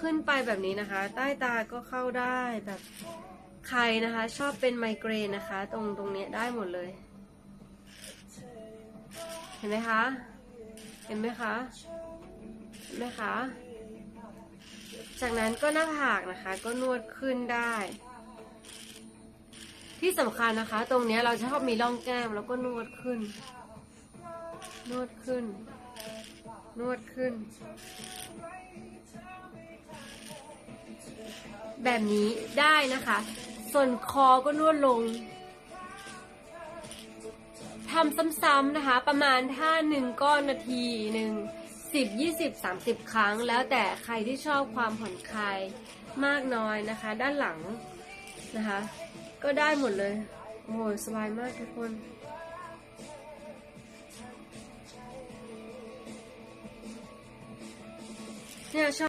ขึ้นไปแบบนี้นะคะ ใต้ตาก็เข้าได้แบบใครนะคะ ชอบเป็นไมเกรนนะคะ ตรงตรงเนี้ยได้หมดเลย เห็นไหมคะ เห็นไหมคะเห็นไหมคะ จากนั้นก็หน้าผากนะคะ ก็นวดขึ้นได้ ที่สำคัญนะคะ ตรงเนี้ยเราจะชอบมีร่องแก้มแล้วก็นวดขึ้น นวดขึ้น นวดขึ้น แบบนี้ได้นะคะ ส่วนคอก็นวดลงทำซ้ำๆนะคะ ประมาณท่าหนึ่งก้อนนาทีหนึ่งสิบยี่สิบสามสิบครั้ง แล้วแต่ใครที่ชอบความผ่อนคลายมากน้อยนะคะ ด้านหลังนะคะ ก็ได้หมดเลย โอ้โหสบายมากทุกคนเนี่ยชอบ